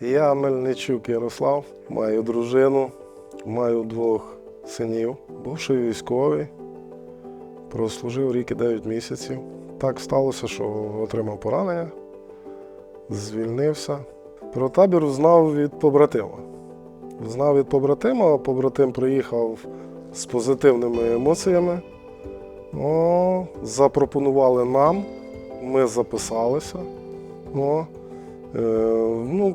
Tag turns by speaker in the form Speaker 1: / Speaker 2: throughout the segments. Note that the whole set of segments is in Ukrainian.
Speaker 1: Я Мельничук Ярослав, маю дружину, маю двох синів. Бувший військовий, прослужив рік і 9 місяців. Так сталося, що отримав поранення, звільнився. Про табір знав від побратима. Знав від побратима, а побратим приїхав з позитивними емоціями. О, запропонували нам, ми записалися. О, е, ну,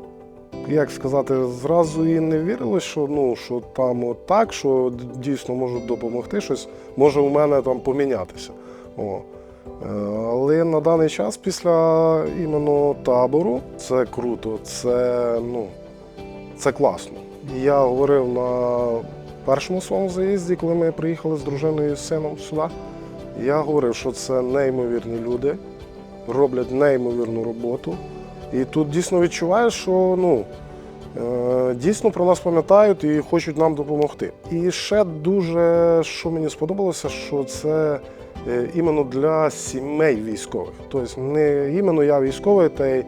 Speaker 1: як сказати, зразу і не вірилось, що, ну, що там от так, що дійсно можуть допомогти, щось може у мене там помінятися. О. Е, Але на даний час, після іменно табору, це круто, це, ну, це класно. Я говорив на першому своєму заїзді, коли ми приїхали з дружиною і сином сюди. Я говорив, що це неймовірні люди, роблять неймовірну роботу. І тут дійсно відчуваєш, що ну, е, дійсно про нас пам'ятають і хочуть нам допомогти. І ще дуже, що мені сподобалося, що це е, іменно для сімей військових. Тобто не іменно я військовий, та й,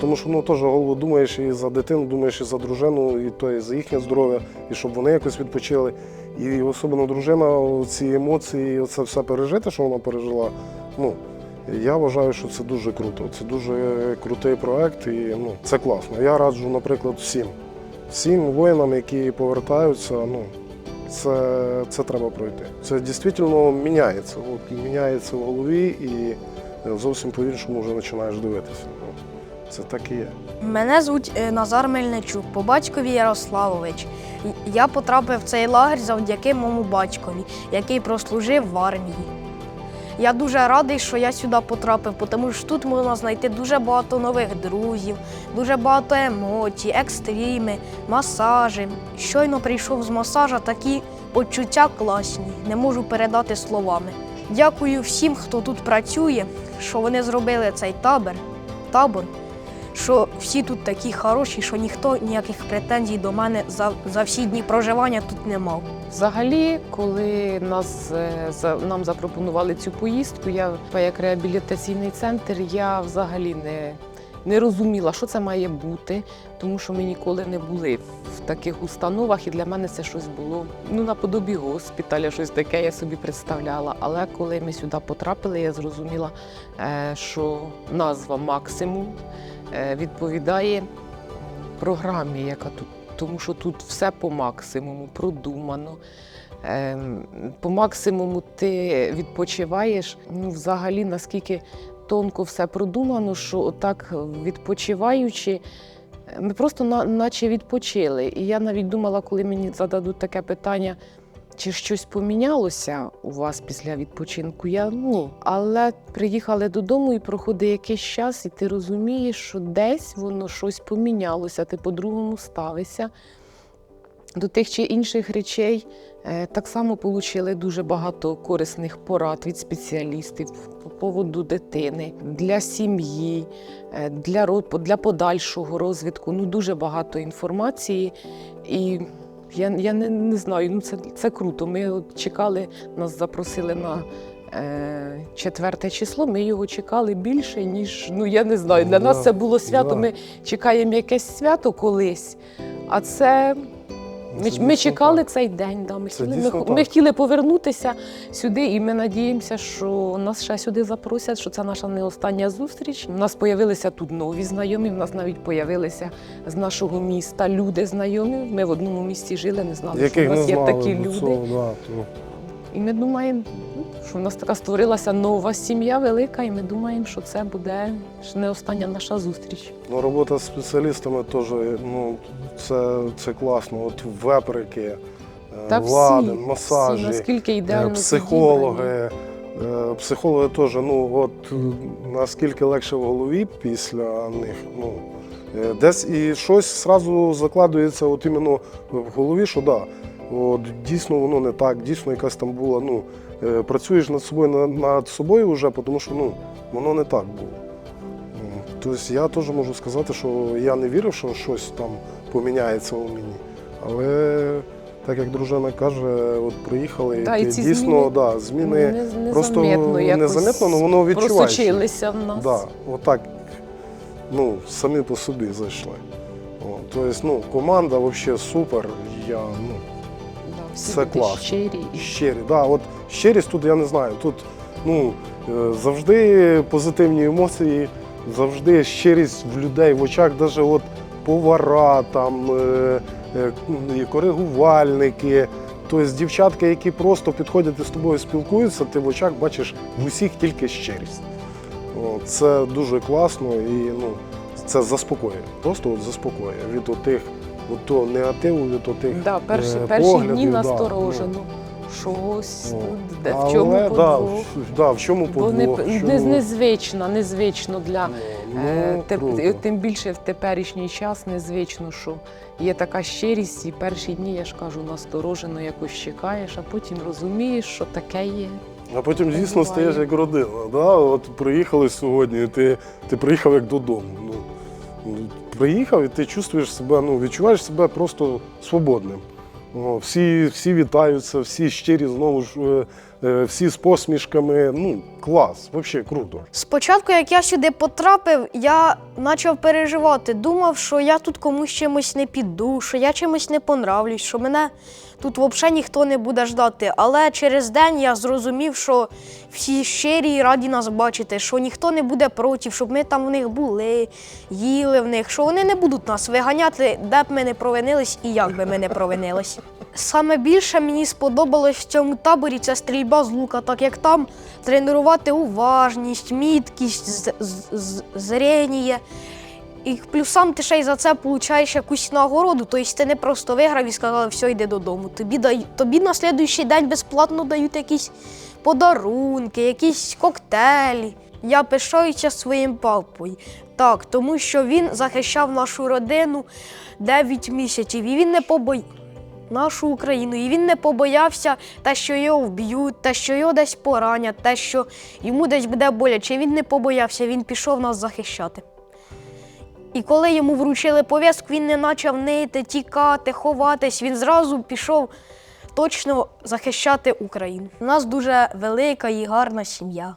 Speaker 1: тому що ну, теж голову думаєш і за дитину, думаєш і за дружину, і то і за їхнє здоров'я, і щоб вони якось відпочили. І особливо дружина, ці емоції, це все пережити, що вона пережила. Ну, я вважаю, що це дуже круто. Це дуже крутий проект і ну, це класно. Я раджу, наприклад, всім. Всім воїнам, які повертаються, ну, це, це треба пройти. Це дійсно міняється. От, міняється в голові і зовсім по-іншому вже починаєш дивитися. Це так і є.
Speaker 2: Мене звуть е, Назар Мельничук, по батькові Ярославович. Я потрапив в цей лагерь завдяки моєму батькові, який прослужив в армії. Я дуже радий, що я сюди потрапив, тому що тут можна знайти дуже багато нових друзів, дуже багато емоцій, екстріми, масажі. Щойно прийшов з масажа, такі почуття класні, не можу передати словами. Дякую всім, хто тут працює, що вони зробили цей табір, табор що всі тут такі хороші, що ніхто ніяких претензій до мене за, за всі дні проживання тут не мав.
Speaker 3: Взагалі, коли нас е, за- нам запропонували цю поїздку, я як реабілітаційний центр, я взагалі не, не розуміла, що це має бути, тому що ми ніколи не були в таких установах, і для мене це щось було ну наподобі госпіталя, щось таке я собі представляла. Але коли ми сюди потрапили, я зрозуміла, е, що назва максимум е, відповідає програмі, яка тут тому що тут все по максимуму, продумано. Ем, По максимуму ти відпочиваєш. Ну, взагалі, наскільки тонко все продумано, що отак відпочиваючи, ми просто на, наче відпочили. І я навіть думала, коли мені зададуть таке питання, чи щось помінялося у вас після відпочинку? Я ні. Але приїхали додому і проходить якийсь час, і ти розумієш, що десь воно щось помінялося, ти по-другому ставишся. До тих чи інших речей так само отримали дуже багато корисних порад від спеціалістів по поводу дитини, для сім'ї, е, для, для подальшого розвитку. Ну, дуже багато інформації. І я, я не, не знаю, ну це, це круто. Ми от чекали, нас запросили на е, четверте число. Ми його чекали більше, ніж ну я не знаю. Для
Speaker 1: Да,
Speaker 3: нас це було свято.
Speaker 1: да.
Speaker 3: Ми чекаємо якесь свято колись. А це ми,
Speaker 1: Це
Speaker 3: ми чекали
Speaker 1: так.
Speaker 3: цей день. Да. Ми,
Speaker 1: Це
Speaker 3: хотіли, ми, ми хотіли повернутися сюди, і ми надіємося, що нас ще сюди запросять, що це наша не остання зустріч. У нас з'явилися тут нові знайомі. У нас навіть з'явилися з нашого міста люди знайомі. Ми в одному місті жили, не знали, що
Speaker 1: Яких
Speaker 3: в нас
Speaker 1: не
Speaker 3: є
Speaker 1: знали
Speaker 3: такі люди.
Speaker 1: цього, да, то.
Speaker 3: І ми думаємо, ну, що в нас така створилася нова сім'я велика, і ми думаємо, що це буде не остання наша зустріч.
Speaker 1: Ну, робота з спеціалістами теж ну, це, це класно. От веприки, е,
Speaker 3: Та
Speaker 1: влади,
Speaker 3: всі,
Speaker 1: масажі,
Speaker 3: всі, наскільки
Speaker 1: е,
Speaker 3: ідеально
Speaker 1: психологи. Е, Психологи теж, ну от наскільки легше в голові після них. Ну, десь і щось зразу закладується от іменно в голові, що да, от, дійсно воно не так, дійсно якась там була. Ну, працюєш над собою над, собою вже, тому що ну, воно не так було. Тобто я теж можу сказати, що я не вірив, що щось там поміняється у мені. Але так як дружина каже, от приїхали,
Speaker 3: Да,
Speaker 1: і
Speaker 3: ці
Speaker 1: дійсно
Speaker 3: зміни
Speaker 1: да, зміни
Speaker 3: Не-
Speaker 1: просто
Speaker 3: незаметно
Speaker 1: але воно відчувається.
Speaker 3: в нас.
Speaker 1: Да, отак, ну, самі по собі зайшли. Тобто, ну, команда взагалі супер. Я, ну,
Speaker 3: всі
Speaker 1: Це класно.
Speaker 3: щирі.
Speaker 1: щирі. Да, от щирість тут я не знаю. Тут ну, е, завжди позитивні емоції, завжди щирість в людей в очах, навіть от повара, там, е, е, і коригувальники. Тобто дівчатки, які просто підходять і з тобою спілкуються, ти в очах бачиш в усіх тільки щирість. Це дуже класно і ну, це заспокоює. Просто от заспокоює від отих, от того негативу, від отих.
Speaker 3: Да, перші,
Speaker 1: е,
Speaker 3: перші
Speaker 1: поглядів,
Speaker 3: дні
Speaker 1: да,
Speaker 3: насторожено. Щось
Speaker 1: Ну,
Speaker 3: тут, де, в
Speaker 1: Але,
Speaker 3: чому
Speaker 1: да,
Speaker 3: подвох.
Speaker 1: в- да, в чому
Speaker 3: Бо не,
Speaker 1: подвох?
Speaker 3: не,
Speaker 1: чому-
Speaker 3: незвично, незвично для
Speaker 1: Ну,
Speaker 3: е, те-
Speaker 1: круто.
Speaker 3: тим більше в теперішній час незвично, що є така щирість, і перші дні, я ж кажу, насторожено якось чекаєш, а потім розумієш, що таке є.
Speaker 1: А потім, звісно,
Speaker 3: буває.
Speaker 1: стаєш як родина. Да? От приїхали сьогодні, і ти, ти приїхав як додому. Ну, ну, приїхав і ти чувствуєш себе, ну, відчуваєш себе просто свободним. Всі, всі вітаються, всі щирі, знову ж, е, всі з посмішками. Ну, клас, взагалі круто.
Speaker 2: Спочатку, як я сюди потрапив, я почав переживати. Думав, що я тут комусь чимось не піду, що я чимось не понравлюсь, що мене тут взагалі ніхто не буде ждати. Але через день я зрозумів, що всі щирі і раді нас бачити, що ніхто не буде проти, щоб ми там в них були, їли в них, що вони не будуть нас виганяти, де б ми не провинились і як би ми не провинились. Саме більше мені сподобалось в цьому таборі це стрільба з лука, так як там тренувати уважність, міткість, з- з- з- зріння. І плюсам ти ще й за це получаєш якусь нагороду. Тобто ти не просто виграв і сказали, все, йди додому. Тобі, дають, тобі на слідуючий день безплатно дають якісь подарунки, якісь коктейлі. Я пишаюся своїм папою. Так, тому що він захищав нашу родину 9 місяців і він не побоїв нашу Україну. І він не побоявся те, що його вб'ють, те, що його десь поранять, те, що йому десь буде боляче. Він не побоявся, він пішов нас захищати. І коли йому вручили пов'язку, він не почав нити, тікати, ховатись. Він зразу пішов точно захищати Україну. У нас дуже велика і гарна сім'я.